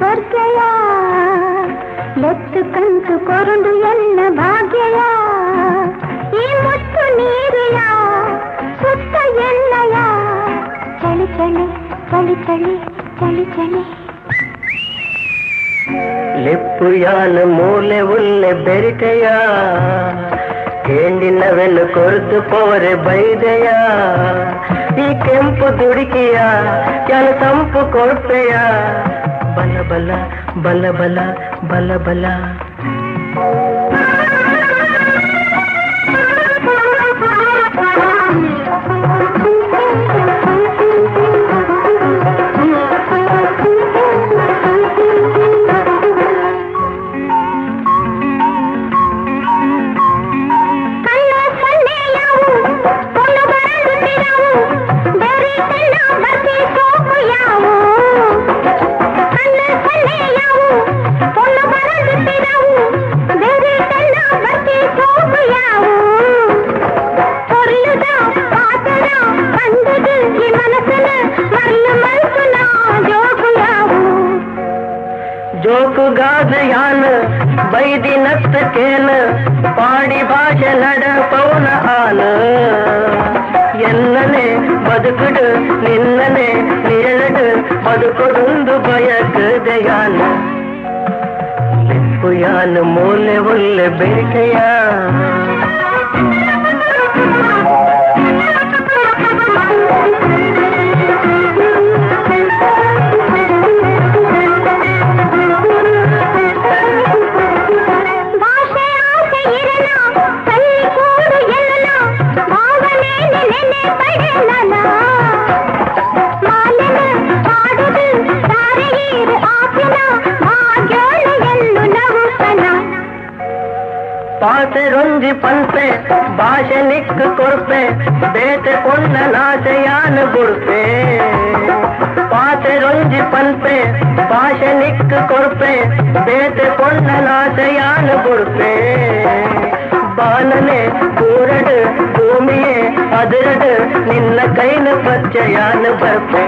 ಸ್ವರ್ಗಯ ಲೆತ್ತು ಕಂತು ಕೊರುಂಡು ಎನ್ನ ಭಾಗ್ಯಯ ಈ ಮುತ್ತು ನೀರಿಯ ಸುತ್ತ ಎನ್ನಯ ಚಳಿ ಚಳಿ ಚಳಿ ಚಳಿ ಚಳಿ ಚಳಿ ಲಿಪ್ಪುಯಾನ ಮೂಲೆ ಉಲ್ಲೆ ಬೆರಿಟೆಯ ಕೇಂಡಿನವೆನ್ನು ಕೊರತು ಪೋರೆ ಬೈದೆಯ ಈ ಕೆಂಪು ದುಡುಕಿಯ ಕೆಲ ತಂಪು ಕೊಡ್ಪೆಯ బల బల బల బల బల బల ಪಾಡಿ ಭಾಷೆ ನಡ ಪೌನ ಆನ ಎನ್ನನೆ ಬದುಕುಡು ನಿನ್ನನೆ ನಿರಳಡು ಬದುಕೊಡೊಂದು ಬಯಕದೆಯಾನ ಲಿಪ್ಪುಯಾನ ಮೂಲೆ ಒಲ್ಲೆ ಬೇಕೆಯ வாசனுக்கு கொடுப்பே பேத்த கொல்ல நாசையான்னு கொடுப்பே பாச ரொஞ்சி பண்பே பாசனுக்கு கொடுப்பே பேத்த கொல்ல நாசையான்னு கொடுப்பே பாலனே கூரடு பூமியே அதிரடு நின்ன கையில பச்சையான்னு பர்ப்பே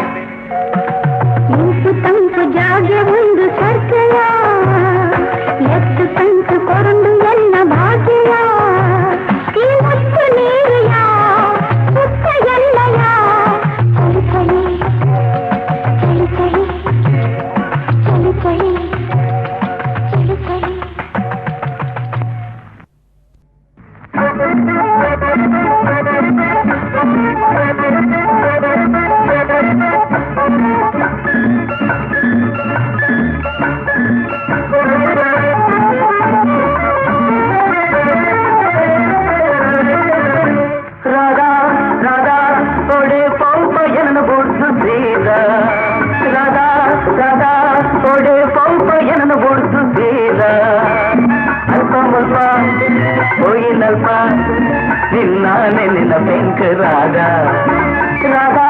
ತಂಪು ಜಾಗೆ ಒಂದು ಸರ್ಕೆಯ ಹೋಯಿನಲ್ಪ ನಿನ್ನ ನಿನ್ನ ಬೆಂಕ ರಾಗ ರಾಧಾ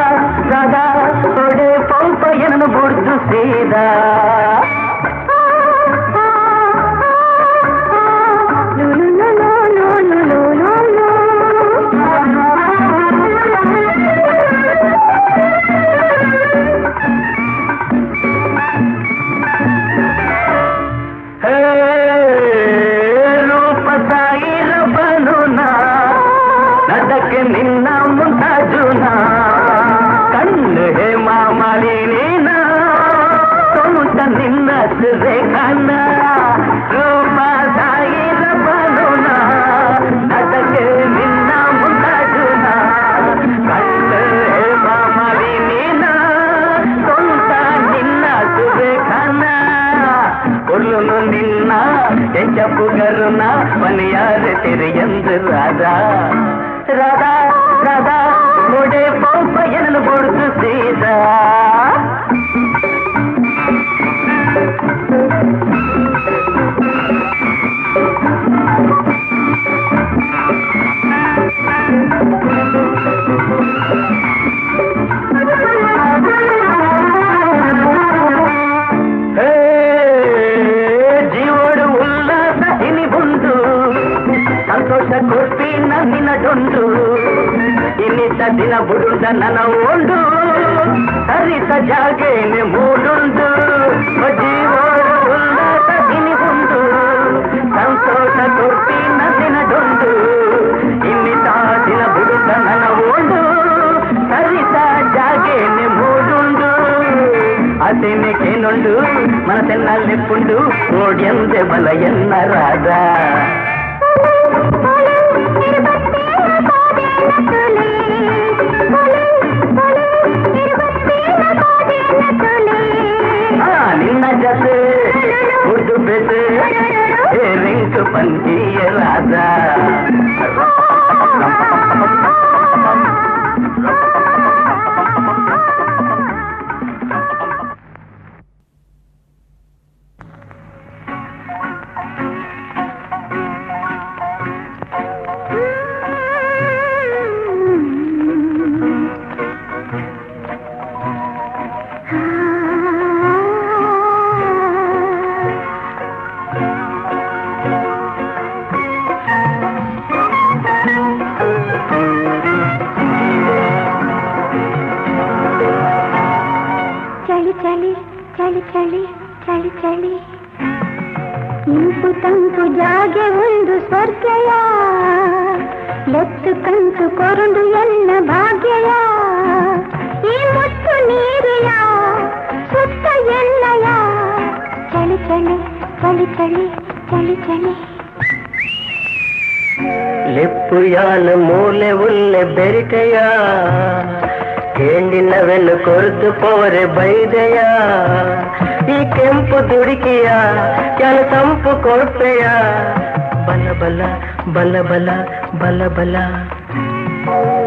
ರಾಧಾ ಒಡೆ ಪೌಪ ಏನನ್ನು ಬುಡ್ದು ಸೀದಾ ஜப்புகருனா பணியாறு தெரியந்து ராதா ಚಂದನನ ಒಂದು ಹರಿತ ಜಾಗೇನೆ ಮೂಡುಂಡು ಜೀವೋಡು ಉಲ್ಲಾಸ ದಿನಿ ಉಂಡು ಸಂತೋಷ ಕೊರ್ಪಿ ನದಿನ ಡೊಂಡು ಇನ್ನಿತ ದಿನ ಬಿಡುತನನ ಒಂದು ಹರಿತ ಜಾಗೇನೆ ಮೂಡುಂಡು ಅದಿನಿಗೆ ನೊಂಡು ಮನಸ್ಸೆನ್ನಲ್ಲಿ ಪುಂಡು ಓಡಿಯಂದೆ ಬಲ ಎನ್ನ ರಾಜ பந்தியலாதா ಕೊರುಂಡು ಎಲ್ಲ ಭಾಗ್ಯಯ ಈ ಮುತ್ತು ನೀರಿಯ ಸುತ್ತ ಎಲ್ಲಯ ಚಳಿ ಚಳಿ ಚಳಿ ಚಳಿ ಚಳಿ ಚಳಿ ಲೆಪ್ಪುಯಾನ ಮೂಲೆ ಉಲ್ಲೆ ಬೆರಿಕೆಯ ಕೇಂಡಿನವೆನ್ನು ಕೊರತು ಪೋರೆ ಬೈದೆಯ ಈ ಕೆಂಪು ದುಡುಕಿಯ ಕೆಲ ಸಂಪು ಕೊಡ್ಪೆಯ ಬಲ ಬಲ ಬಲ ಬಲ ಬಲ ಬಲ Thank you.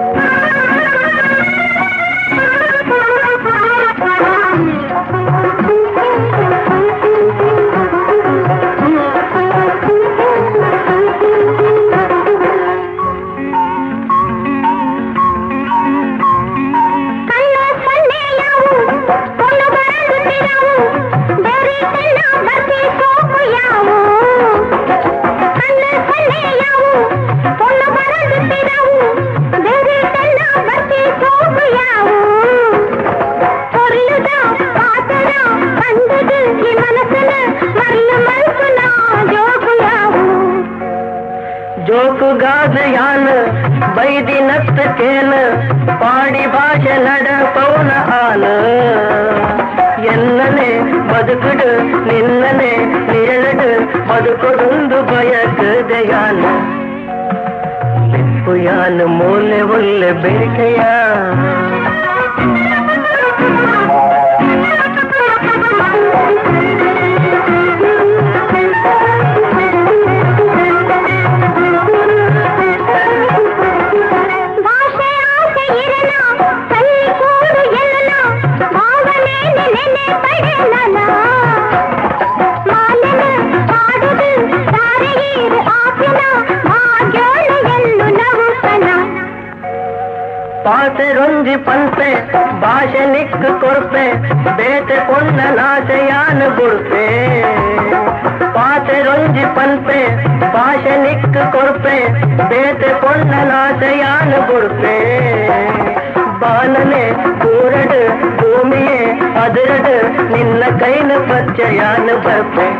ಬದುಕುಡು ನಿನ್ನನೆ ನಿರಳಡು ಬದುಕೊಡೊಂದು ಬಯಕದೆಯಾನ ಲಿಪ್ಪು ಯಾನ ಮೂಲೆ ಒಲ್ಲೆ ಬೆರಿಕೆಯ ಪಂಪೆ ಭಾಷೆ ನಿಕ್ಕ ಕೊರ್ಪೆ ಬೇತೆ ಕೊನ್ನ ನಾಶಯಾನ ಗುರ್ಪೆ ಪಾತೆ ರೊಂಜಿ ಪಂಪೆ ಭಾಷೆ ನಿಕ್ಕ ಕೊರ್ಪೆ ಬೇತೆ ಕೊನ್ನ ನಾಶಯಾನ ಗುರ್ಪೆ ಬಾನನೆ கூரடு பூமியே அதிரடு நின்ன கைன பச்சையான பர்ப்பேன்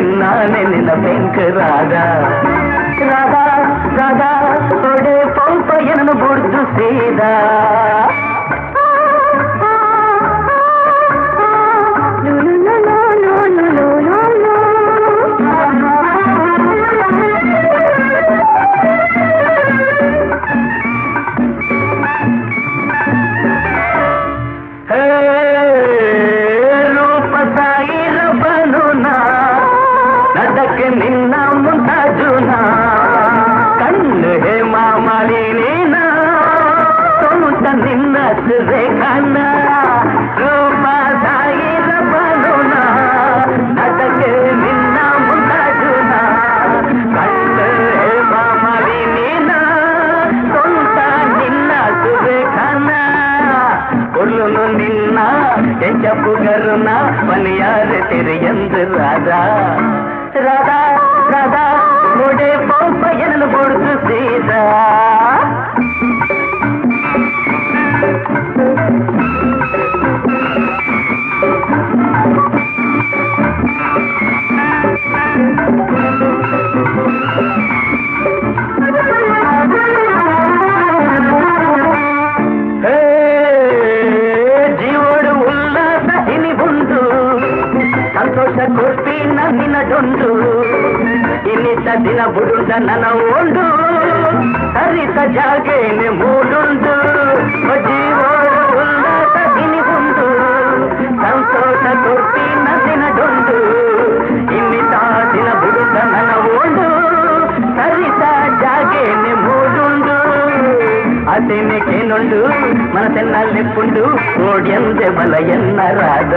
ನಿನ್ನ ನಿನ್ನ ಬೆಂಕ ರಾಧಾ ರಾಧಾ ರಾಧಾ ಒಡೆ ಪಂಪ ಎನನು ಬುಡ್ದು ಸೀದ குகருனா பனியாது தெரியந்து ராதா ದಿನ ಬುಡುಂದ ನನ್ನ ಓಂಡು ಹರಿತ ಜಾಗೇನೆ ಮೂಡುಂಡು ಓ ಜೀವೋಡು ಉಲ್ಲಾಸ ಇನಿಬುಂದು ಸಂತೋಷ ಕೊಡ್ತಿ ನನ್ನಿನ ಡೊಂದು ಇನ್ನಿದ್ದ ದಿನ ಬುಡುಂದ ನನ್ನ ಓಂಡು ಹರಿತ ಜಾಗೇನೆ ಮೂಡುಂಡು ಅದೇನೇನುಂಡು ಮನಸ್ಸೆನ್ನಲ್ಲೆಪ್ಪುಂಡು ಓಡ್ಯಂದೆ ಬಲ ಎನ್ನ ರಾಧ